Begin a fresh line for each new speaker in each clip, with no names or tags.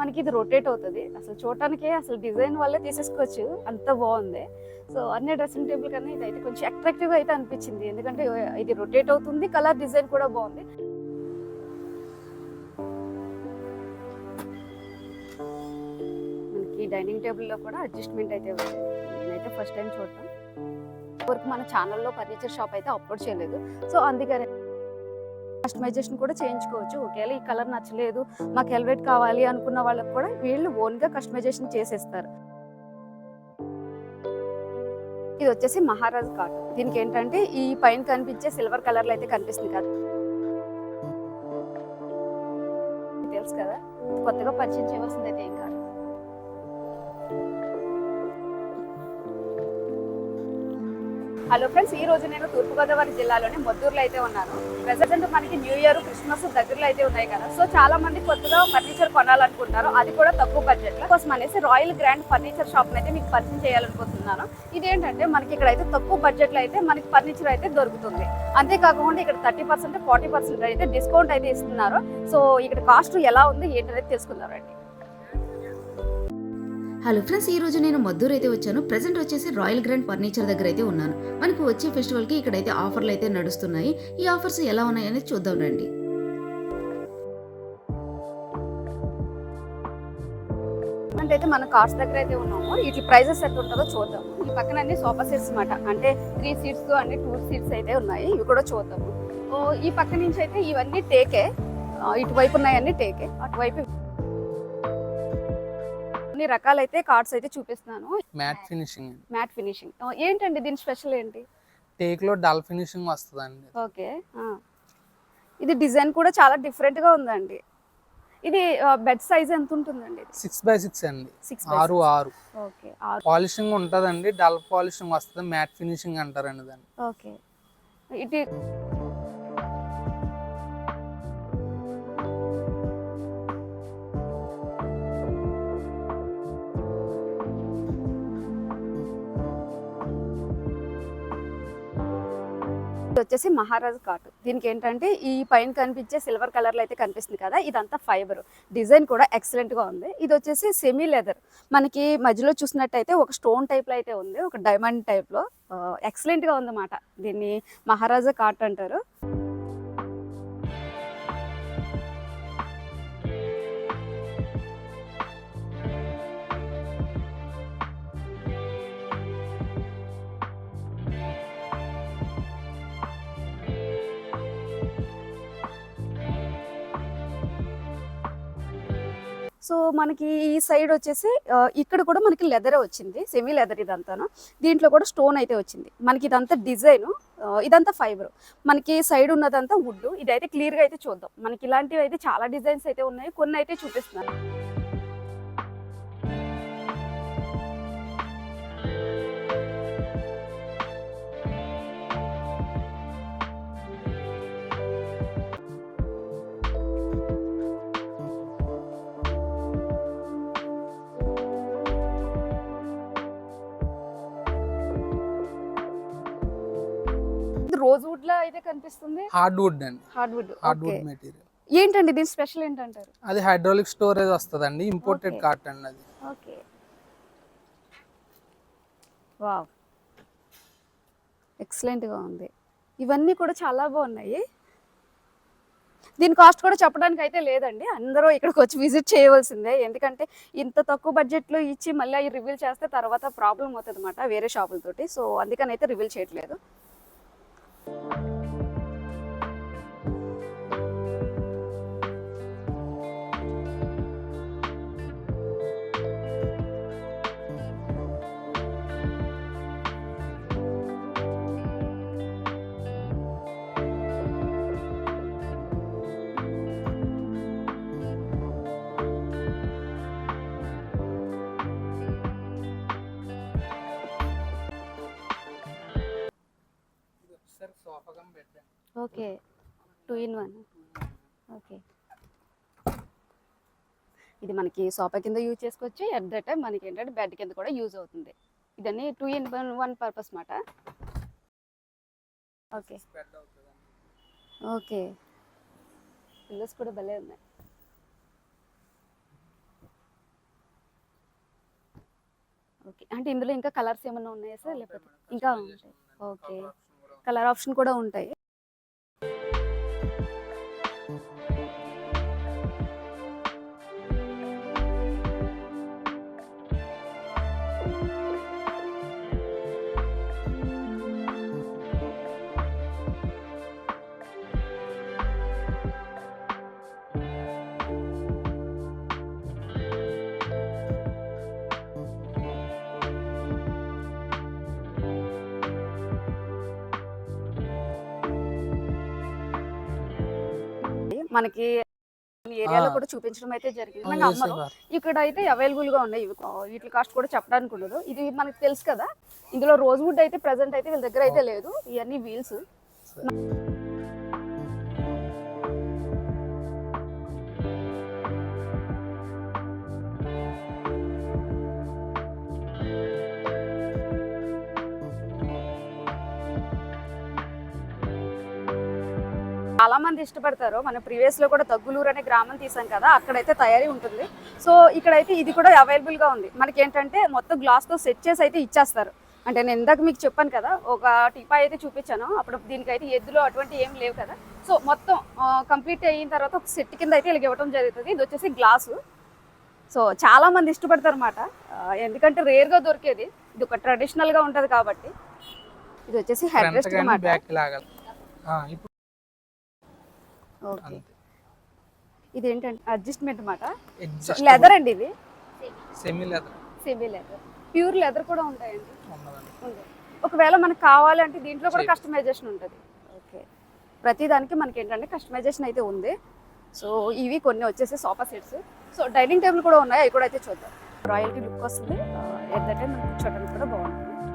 మనకి ఇది రొటేట్ అవుతుంది. అసలు చూడటానికే అసలు డిజైన్ వల్లే తీసేసుకోవచ్చు. అంత బాగుంది. సో అన్ని డ్రెస్సింగ్ టేబుల్ కన్నా ఇది అయితే కొంచెం అట్రాక్టివ్గా అయితే అనిపించింది. ఎందుకంటే ఇది రొటేట్ అవుతుంది. కలర్ డిజైన్ కూడా బాగుంది. మనకి డైనింగ్ టేబుల్లో కూడా అడ్జస్ట్మెంట్ అయితే ఉంది. నేనైతే ఫస్ట్ టైం చూడటం. వరకు మన ఛానల్లో ఫర్నిచర్ షాప్ అయితే అప్లోడ్ చేయలేదు. సో అందుకని కస్టమైజేషన్ కూడా చేయించుకోవచ్చు. ఒకవేళ ఈ కలర్ నచ్చలేదు మాకు హెల్వెట్ కావాలి అనుకున్న వాళ్ళకి కూడా వీళ్ళు ఓన్గా కస్టమైజేషన్ చేసేస్తారు. ఇది వచ్చేసి మహారాజ్ కాట్ దీనికి ఏంటంటే ఈ పైన కనిపించే సిల్వర్ కలర్లో అయితే కనిపిస్తుంది కదా. తెలుసు కదా? కొత్తగా పరిచయం చేయవలసింది అయితే ఏం కాదు. హలో ఫ్రెండ్స్ ఈ రోజు నేను తూర్పుగోదావరి జిల్లాలోని మొద్దూరులో అయితే ఉన్నాను. ప్రెసెంట్ మనకి న్యూ ఇయర్ క్రిస్మస్ దగ్గరలో అయితే ఉన్నాయి కదా. సో చాలా మంది కొత్తగా ఫర్నిచర్ కొనాలనుకుంటున్నారు. అది కూడా తక్కువ బడ్జెట్లో. కోసం అనేసి రాయల్ గ్రాండ్ ఫర్నిచర్ షాప్ అయితే మీకు పరిచయం చేయాలనుకుంటున్నాను. ఇదేంటంటే మనకి ఇక్కడ అయితే తక్కువ బడ్జెట్లో అయితే మనకి ఫర్నిచర్ అయితే దొరుకుతుంది. అంతేకాకుండా ఇక్కడ థర్టీ పర్సెంట్ ఫార్టీ పర్సెంట్ అయితే డిస్కౌంట్ అయితే ఇస్తున్నారు. సో ఇక్కడ కాస్ట్ ఎలా ఉంది ఏంటనేది తెలుసుకుందారండి
హలో ఫ్రెండ్స్ ఈ రోజు నేను మద్దూరు అయితే వచ్చాను. ప్రెసెంట్ వచ్చేసి రాయల్ గ్రాండ్ ఫర్నిచర్ దగ్గర అయితే ఉన్నాను. మనకు వచ్చే ఫెస్టివల్కి ఇక్కడైతే ఆఫర్లు అయితే నడుస్తున్నాయి. ఈ ఆఫర్స్ ఎలా ఉన్నాయనేది చూద్దాం రండి.
అంటే అయితే మన కార్స్ దగ్గర అయితే ఉన్నాము. వీటి ప్రైజెస్ ఎంత ఉంటుందో చూద్దాం. ఈ పక్కన అన్ని సోఫా సీట్స్ అన్నమాట. అంటే త్రీ సీట్స్ అన్ని టూ సీట్స్ అయితే ఉన్నాయి. ఇవి కూడా చూద్దాము. ఈ పక్క నుంచి అయితే ఇవన్నీ టేకే ఇటువైపు ఉన్నాయన్నీ టేకే అటువైపు అన్ని రకాలైతే కార్డ్స్ అయితే చూపిస్తున్నాను.
మ్యాట్ ఫినిషింగ్
మ్యాట్ ఫినిషింగ్ ఏంటండి దీని స్పెషల్ ఏంటి?
టేక్లో డల్ ఫినిషింగ్ వస్తుందండి.
ఓకే ఇది డిజైన్ కూడా చాలా డిఫరెంట్గా ఉందండి. ఇది బెడ్ సైజ్ ఎంత ఉంటుందండి
సిక్స్ బై సిక్స్ అండి. ఆరు ఆరు. పాలిషింగ్ ఉంటుందండి డల్ పాలిషింగ్ వస్తుంది మ్యాట్ ఫినిషింగ్ అంటారండి దాన్ని.
ఓకే. ఇది ఇది వచ్చేసి మహారాజ్ కాట్. దీనికి ఏంటంటే ఈ పైన కనిపించే సిల్వర్ కలర్లో అయితే కనిపిస్తుంది కదా ఇదంతా ఫైబర్. డిజైన్ కూడా ఎక్సలెంట్గా ఉంది. ఇది వచ్చేసి సెమీ లెదర్ మనకి మధ్యలో చూసినట్టయితే ఒక స్టోన్ టైప్లో అయితే ఉంది ఒక డైమండ్ టైప్లో. ఎక్సలెంట్గా ఉందన్నమాట. దీన్ని మహారాజా కాట్ అంటారు. సో మనకి ఈ సైడ్ వచ్చేసి ఇక్కడ కూడా మనకి లెదరే వచ్చింది సెమీ లెదర్ ఇదంతాను. దీంట్లో కూడా స్టోన్ అయితే వచ్చింది. మనకి ఇదంతా డిజైన్ ఇదంతా ఫైబర్ మనకి సైడ్ ఉన్నదంతా వుడ్ ఇదైతే క్లియర్గా అయితే చూద్దాం. మనకి ఇలాంటివి అయితే చాలా డిజైన్స్ అయితే ఉన్నాయి. కొన్ని అయితే చూపిస్తున్నాను. అయితే కనిపిస్తుంది.
హార్డ్ వుడ్ అండి.
Hard wood
hard wood material.
ఏంటండి దీని స్పెషల్ ఏంటంటారు?
అది హైడ్రాలిక్ స్టోరేజ్ వస్తుందండి ఇంపోర్టెడ్ అండి అది.
ఓకే. వావ్. ఎక్సలెంట్గా ఉంది. ఇవన్నీ కూడా చాలా బాగున్నాయి. దీని కాస్ట్ కూడా చెప్పడానికి అయితే లేదండి. అందరూ ఇక్కడికి వచ్చి విజిట్ చేయవలసిందే. ఎందుకంటే ఇంత తక్కువ బడ్జెట్లో ఇచ్చి మళ్ళీ అవి రివీల్ చేస్తే తర్వాత ప్రాబ్లం అవుతుంది అనమాట వేరే షాపులతోటి. సో అందుకని అయితే రివీల్ చేయట్లేదు. Okay. Two in one okay. ఇది మనకి సోఫా కింద యూజ్ చేసుకోవచ్చు. ఎట్ ద టైం మనకి ఏంటంటే బెడ్ కింద కూడా యూజ్ అవుతుంది. ఇదన్నీ two in one one purpose మాట ఓకే. ఓకే. పిల్లర్స్ కూడా భలే ఉన్నాయి. ఓకే. అంటే ఇందులో ఇంకా కలర్స్ ఏమైనా ఉన్నాయా సార్? లేకపోతే ఇంకా ఉంటాయి. ఓకే. కలర్ ఆప్షన్ కూడా ఉంటాయి. మనకి ఏరియాలో. కూడా చూపించడం అయితే జరిగింది. అమ్మరు. ఇక్కడ అయితే అవైలబుల్గా ఉన్నాయి. ఇవి వీటి కాస్ట్ కూడా చెప్పడానికి ఉండదు. ఇది మనకి తెలుసు కదా. ఇందులో రోజ్ వుడ్ అయితే ప్రెసెంట్ అయితే వీళ్ళ దగ్గర అయితే లేదు. ఇవన్నీ వీల్స్ చాలా మంది ఇష్టపడతారు. మన ప్రీవియస్లో కూడా దగ్గులూరు అనే గ్రామం తీసాం కదా అక్కడైతే తయారీ ఉంటుంది. సో ఇక్కడైతే ఇది కూడా అవైలబుల్గా ఉంది. మనకి ఏంటంటే మొత్తం గ్లాస్తో సెట్ చేసి అయితే ఇచ్చేస్తారు. అంటే నేను ఇందాక మీకు చెప్పాను కదా ఒక టిపా అయితే చూపించాను. అప్పుడు దీనికైతే ఎద్దులు అటువంటి ఏం లేవు కదా. సో మొత్తం కంప్లీట్ అయిన తర్వాత ఒక సెట్ కింద అయితే ఇలా ఇవ్వడం జరుగుతుంది. ఇది వచ్చేసి గ్లాసు సో చాలా మంది ఇష్టపడతారు అనమాట ఎందుకంటే రేర్గా దొరికేది. ఇది ఒక ట్రెడిషనల్గా ఉంటది కాబట్టి. ఇది వచ్చేసి హెడ్ రెస్ట్ అనమాట
బ్యాక్ లాగాలి ఆ, ఇప్పుడు
ఓకే. ఇది ఏంటంటే అడ్జస్ట్మెంట్
Adjustable.
లెదర్ అండి ఇది?
Semi leather
semi leather pure leather కూడా ఉంటాయండి. ఉంది. ఒకవేళ మనకు కావాలంటే దీంట్లో కూడా. కస్టమైజేషన్ ఉంటుంది. ఓకే. ప్రతి దానికి మనకి ఏంటంటే కస్టమైజేషన్ అయితే ఉంది. సో ఇవి కొన్ని వచ్చేసి sofa sets so dining table కూడా ఉన్నాయి? అవి కూడా అయితే చూద్దాం. రాయల్టీ లుక్ వస్తుంది. ఎట్ ద టైం కూర్చోడానికి కూడా బాగుంటుంది.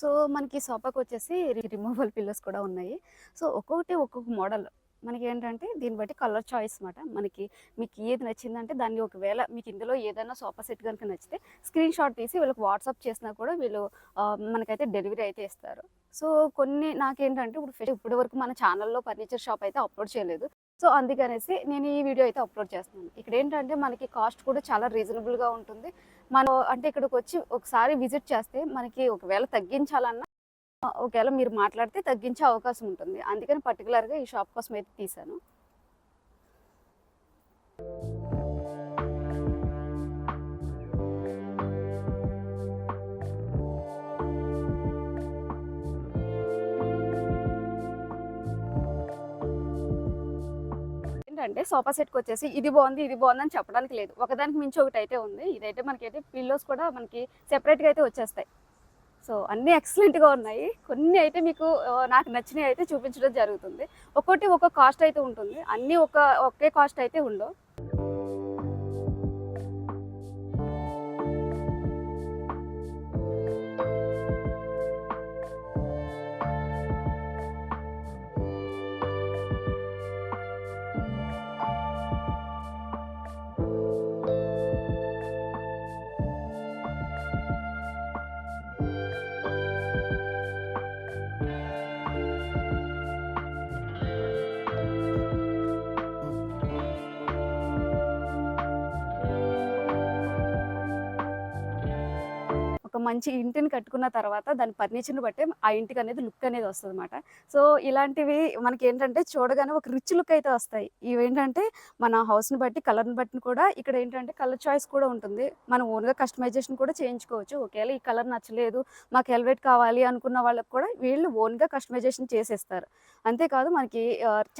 సో మనకి సోఫాకి వచ్చేసి రిమూవల్ పిల్లోస్ కూడా ఉన్నాయి. సో ఒక్కొక్కటి ఒక్కొక్క మోడల్. మనకి ఏంటంటే దీన్ని బట్టి కలర్ చాయిస్ అనమాట మనకి మీకు ఏది నచ్చిందంటే దాన్ని ఒకవేళ మీకు ఇందులో ఏదైనా సోఫా సెట్ కనుక నచ్చితే స్క్రీన్ షాట్ తీసి వీళ్ళకి వాట్సాప్ చేసినా కూడా వీళ్ళు మనకైతే డెలివరీ అయితే ఇస్తారు. సో కొన్ని నాకేంటంటే ఇప్పుడు ఇప్పటి వరకు మన ఛానల్లో ఫర్నిచర్ షాప్ అయితే అప్లోడ్ చేయలేదు. సో అందుకనేసి నేను ఈ వీడియో అయితే అప్లోడ్ చేస్తున్నాను. ఇక్కడ ఏంటంటే మనకి కాస్ట్ కూడా చాలా రీజనబుల్గా ఉంటుంది. మనం అంటే ఇక్కడికి వచ్చి ఒకసారి విజిట్ చేస్తే మనకి ఒకవేళ తగ్గించాలన్నా ఒకవేళ మీరు మాట్లాడితే తగ్గించే అవకాశం ఉంటుంది. అందుకని పర్టికులర్గా ఈ షాప్ కోసం అయితే తీశాను. ఏంటంటే సోఫా సెట్కి వచ్చేసి ఇది బాగుంది ఇది బాగుంది అని చెప్పడానికి లేదు. ఒకదానికి మించి ఒకటి అయితే ఉంది. ఇదైతే మనకైతే పిల్లోస్ కూడా మనకి సెపరేట్గా అయితే వచ్చేస్తాయి. సో అన్నీ ఎక్సలెంట్గా ఉన్నాయి. కొన్ని అయితే మీకు నాకు నచ్చినవి అయితే చూపించడం జరుగుతుంది. ఒక్కొక్కటి ఒక్కొక్క కాస్ట్ అయితే ఉంటుంది. అన్నీ ఒక ఒకే కాస్ట్ అయితే ఉండవు. మంచి ఇంటిని కట్టుకున్న తర్వాత దాని ఫర్నిచర్ని బట్టి ఆ ఇంటికి అనేది లుక్ అనేది వస్తుంది అనమాట సో ఇలాంటివి మనకి ఏంటంటే చూడగానే ఒక రిచ్ లుక్ అయితే వస్తాయి. ఇవి ఏంటంటే మన హౌస్ని బట్టి కలర్ని బట్టి కూడా ఇక్కడ ఏంటంటే కలర్ చాయిస్ కూడా ఉంటుంది. మనం ఓన్గా కస్టమైజేషన్ కూడా చేయించుకోవచ్చు. ఒకవేళ ఈ కలర్ నచ్చలేదు మాకు హెల్వెట్ కావాలి అనుకున్న వాళ్ళకి కూడా వీళ్ళు ఓన్గా కస్టమైజేషన్ చేసేస్తారు. అంతేకాదు మనకి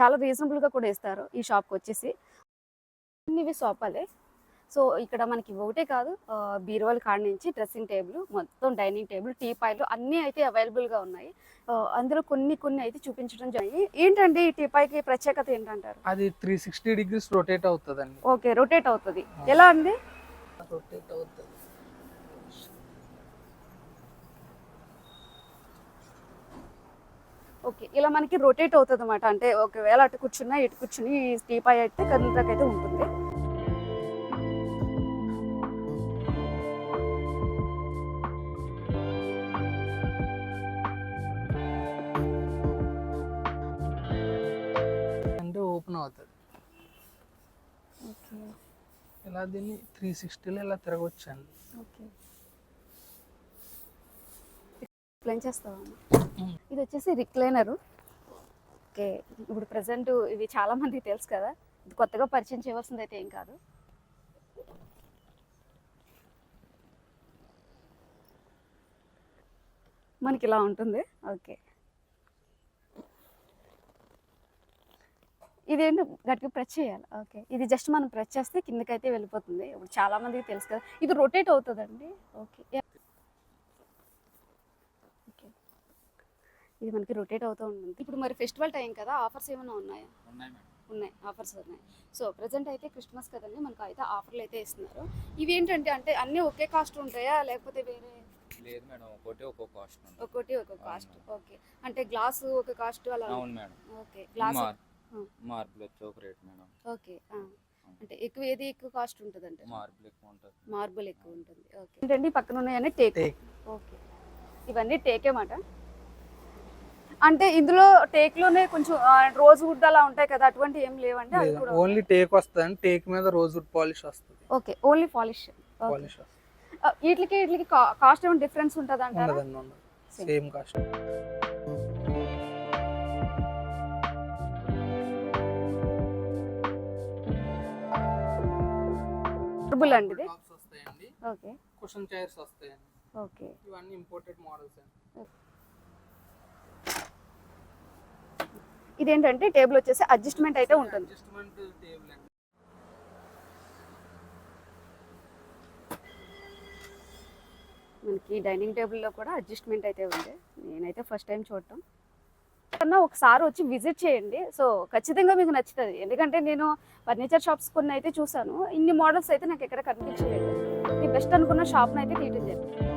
చాలా రీజనబుల్గా కూడా ఇస్తారు ఈ షాప్కి వచ్చేసి. అన్ని ఇవి సోఫాలే సో ఇక్కడ మనకి ఒకటే కాదు బీరువాల కాడ నుంచి డ్రెస్సింగ్ టేబుల్ మొత్తం డైనింగ్ టేబుల్ టీ పాయిలు అన్నీ అయితే అవైలబుల్గా ఉన్నాయి. అందులో కొన్ని కొన్ని అయితే చూపించడం జరిగింది. ఏంటండి ఈ టీ పాయికి ప్రత్యేకత ఏంటంటారు?
అది త్రీ సిక్స్టీ డిగ్రీస్ రొటేట్ అవుతుందండి.
ఓకే రొటేట్ అవుతుంది. ఎలా అండి?
రొటేట్ అవుతుంది.
ఓకే ఇలా మనకి రొటేట్ అవుతుంది అనమాట అంటే ఒకవేళ అటు కూర్చున్నా ఇటు కూర్చుని ఈ టీ పాయ్ అయితే కదిలిదాకైతే ఉంటుంది.
ఇలా దీన్ని త్రీ సిక్స్టీలో ఇలా తిరగొచ్చండి
ఓకే. ఎక్స్ప్లెయిన్ చేస్తావా? ఇది వచ్చేసి రిక్లైనరు ఓకే. ఇప్పుడు ప్రజెంట్ ఇవి చాలా మందికి తెలుసు కదా. ఇది కొత్తగా పరిచయం చేయవలసింది అయితే ఏం కాదు. మనకి ఇలా ఉంటుంది. ఓకే. ఇదేంటి గట్టిగా ప్రెస్ చేయాలి? ఓకే. ఇది జస్ట్ మనం ప్రెస్ చేస్తే కిందకైతే వెళ్ళిపోతుంది. ఇప్పుడు చాలా మందికి తెలుసు కదా. ఇది రొటేట్ అవుతుందండి. ఓకే. ఓకే. ఇది మనకి రొటేట్ అవుతూ ఉంటుంది. ఇప్పుడు మరి ఫెస్టివల్ టైం కదా. ఆఫర్స్ ఏమైనా ఉన్నాయా?
ఉన్నాయి
ఆఫర్స్ ఉన్నాయి. సో ప్రజెంట్ అయితే క్రిస్మస్ కదండి. మనకు అయితే ఆఫర్లు అయితే ఇస్తున్నారు. ఇవి ఏంటంటే అంటే అన్నీ ఒకే కాస్ట్ ఉంటాయా? లేకపోతే వేరే
లేదు మేడం. ఒకటి ఒక్కొక్క కాస్ట్ ఉంటుంది.
ఒక్కోటి ఒక కాస్ట్ ఓకే. అంటే గ్లాసు ఒక కాస్ట్ అలా
అవును మేడం.
ఓకే. గ్లాస్.
మార్బుల్ వచ్చి ఒక రేట్ మేడం.
ఓకే. అంటే ఎక్కువ ఏది ఎక్కువ కాస్ట్ ఉంటుంది అంటే
మార్బుల్ ఎక్కువ ఉంటుంది.
మార్బుల్ ఎక్కువ ఉంటుంది. ఓకే. ఏంటండి పక్కన ఉన్నాయని టేక్.
టేక్.
ఓకే. ఇవన్నీ టేకే మాట? అంటే ఇందులో టేక్లోనే కొంచెం రోజ్ వుడ్ అలా ఉంటాయి కదా అటువంటి ఏం లేవండి?
ఓన్లీ టేక్ వస్తుంది టేక్ మీద రోజ్ వుడ్ పాలిష్ వస్తుంది.
Okay only polish.
పాలిష్ వస్తుంది.
వీటికి వీటికి కాస్ట్ ఏమైనా డిఫరెన్స్ ఉంటుంది అంటారా
సేమ్ కాస్ట్.
మార్బుల్ అండి ఇది
వస్తాయండి.
ఓకే
కుషన్ చైర్స్ వస్తాయండి.
ఓకే
ఇవన్నీ ఇంపోర్టెడ్ మోడల్స్ అండి.
ఇదేంటంటే టేబుల్ వచ్చేసి అడ్జస్ట్మెంట్ అయితే ఉంటుంది.
అడ్జస్ట్మెంట్ టేబుల్ అండి.
మనకి డైనింగ్ టేబుల్లో కూడా అడ్జస్ట్మెంట్ అయితే ఉంది. నేనైతే ఫస్ట్ టైం చూడటం. కన్నా ఒకసారి వచ్చి విజిట్ చేయండి. సో ఖచ్చితంగా మీకు నచ్చుతుంది. ఎందుకంటే నేను ఫర్నిచర్ షాప్స్ కొన్ని అయితే చూసాను. ఇన్ని మోడల్స్ అయితే నాకు ఎక్కడ కనిపించలేదు. బెస్ట్ అనుకున్న షాప్ని అయితే తీయటం జరిగింది.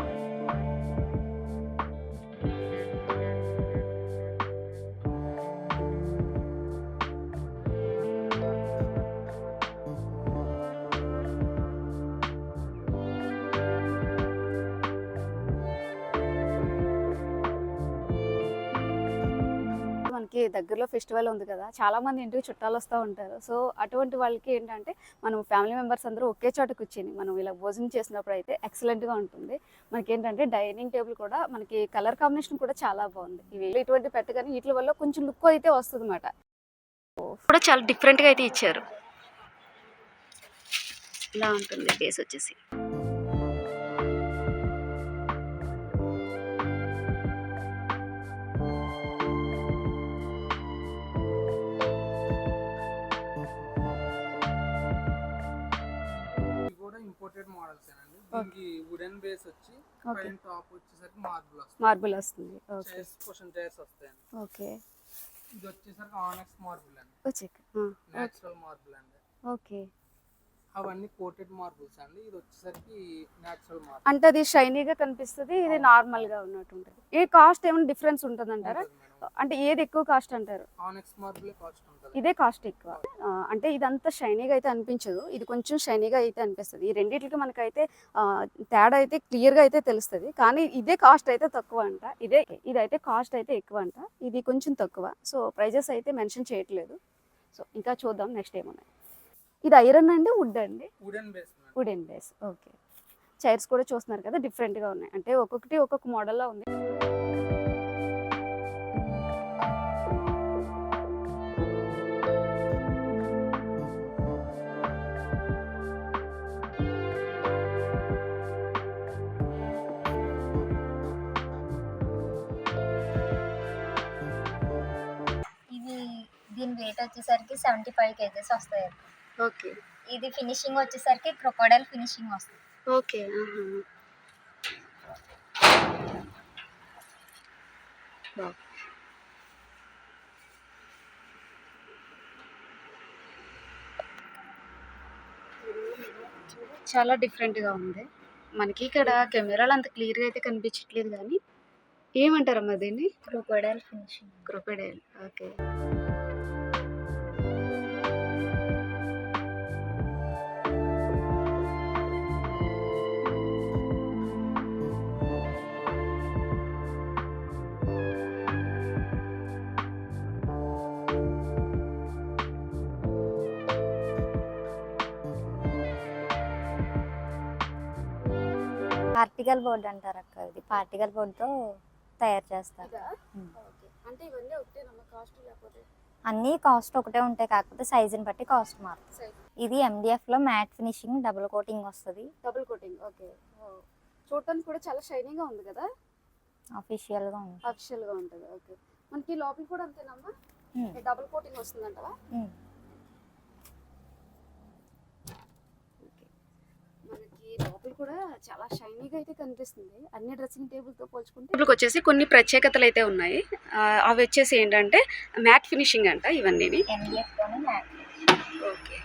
మనకి దగ్గరలో ఫెస్టివల్ ఉంది కదా చాలామంది ఇంటికి చుట్టాలు వస్తూ ఉంటారు. సో అటువంటి వాళ్ళకి ఏంటంటే మనం ఫ్యామిలీ మెంబర్స్ అందరూ ఒకే చోట కూర్చొని మనం ఇలా భోజనం చేసినప్పుడు అయితే ఎక్సలెంట్గా ఉంటుంది. మనకి ఏంటంటే డైనింగ్ టేబుల్ కూడా మనకి కలర్ కాంబినేషన్ కూడా చాలా బాగుంది. ఇవి ఇటువంటి పెట్టగానే వీటి వల్ల కొంచెం లుక్ అయితే వస్తుంది అనమాట కూడా చాలా డిఫరెంట్గా అయితే ఇచ్చారు. ఇలా ఉంటుంది బేస్ వచ్చేసి.
దీనికి వుడెన్ బేస్ వచ్చి. పైన టాప్ వచ్చేసరికి మార్బుల్ వస్తుంది.
మార్బుల్ వస్తుంది. ఓకే.
చైర్స్ కుషన్ చైర్స్ వస్తాయండి.
ఓకే.
ఇది వచ్చేసరికి ఆనెక్స్ మార్బుల్ అండి. నేచురల్ మార్బుల్ అండి.
ఓకే.
అవన్నీ కోటెడ్ మార్బుల్స్ అండి. ఇది వచ్చేసరికి మార్బుల్
అంటే అది షైనీగా కనిపిస్తుంది ఇది నార్మల్గా ఉన్నట్టు ఉంటుంది ఏ కాస్ట్ ఏమైనా డిఫరెన్స్ ఉంటుంది అంటారా అంటే ఏది ఎక్కువ కాస్ట్ అంటారు?
ఆనెక్స్ మార్బుల్ కాస్ట్ ఉంటుంది.
ఇదే కాస్ట్ ఎక్కువ. అంటే ఇదంతా షైనీగా అయితే అనిపించదు. ఇది కొంచెం షైనీగా అయితే అనిపిస్తుంది. ఈ రెండింటికి మనకైతే తేడా అయితే క్లియర్గా అయితే తెలుస్తుంది. కానీ ఇదే కాస్ట్ అయితే తక్కువ అంట. ఇదే ఇదైతే కాస్ట్ అయితే ఎక్కువ అంట. ఇది కొంచెం తక్కువ. సో ప్రైజెస్ అయితే మెన్షన్ చేయట్లేదు. సో ఇంకా చూద్దాం నెక్స్ట్ ఏమున్నాయి. ఇది ఐరన్ అండి వుడ్ అండి?
Wooden base
wooden base okay. Chairs కూడా చూస్తున్నారు కదా డిఫరెంట్గా ఉన్నాయి. అంటే ఒక్కొక్కటి ఒక్కొక్క మోడల్లో ఉంది.
ఇది దీని వెయిట్ వచ్చేసరికి సెవెంటీ ఫైవ్ కేజెస్ వస్తాయి.
ఓకే.
ఇది ఫినిషింగ్ వచ్చేసరికి క్రొకోడైల్ ఫినిషింగ్ వస్తుంది.
ఓకే చాలా డిఫరెంట్గా ఉంది. మనకి ఇక్కడ కెమెరాలు అంత క్లియర్గా అయితే కనిపించట్లేదు కానీ ఏమంటారమ్మా దీన్ని?
Crocodile finishing.
Crocodile okay.
Particle board అంటారు అక్క ఇది. పార్టికల్ బోర్డ్తో తయారు చేస్తారు.
అంటే ఇవన్నీ ఒకటేనమ్మా కాస్ట్ లేకపోతే?
అన్నీ కాస్ట్ ఒకటే ఉంటాయి. కాకపోతే సైజుని బట్టి కాస్ట్ మారుతుంది. ఇది MDF లో మ్యాట్ ఫినిషింగ్ డబుల్ కోటింగ్ వస్తుంది.
Double coating. ఓకే. చూడటానికి కూడా చాలా షైనీగా ఉంది కదా?
అఫీషియల్గా ఉంది.
అఫిషియల్గా ఉంటుంది. ఓకే. మనకి లోపల కూడా అంతేనమ్మా. డబుల్ కోటింగ్ వస్తుందంటవా? లోపల కూడా చాలా షైనీగా అయితే కనిపిస్తుంది. అన్ని డ్రెస్సింగ్ టేబుల్తో పోల్చుకుంటే టేబుల్కి వచ్చేసి కొన్ని ప్రత్యేకతలు అయితే ఉన్నాయి. ఆ, అవి వచ్చేసి ఏంటంటే మ్యాట్ ఫినిషింగ్ అంట ఇవన్నీ
మ్యాట్.
ఓకే.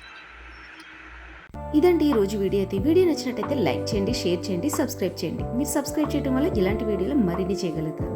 ఇదండి ఈ రోజు వీడియో అయితే. వీడియో నచ్చినట్టయితే లైక్ చేయండి షేర్ చేయండి సబ్స్క్రైబ్ చేయండి. మీరు సబ్స్క్రైబ్ చేయడం వల్ల ఇలాంటి వీడియోలు మరిన్ని చేయగలుగుతారు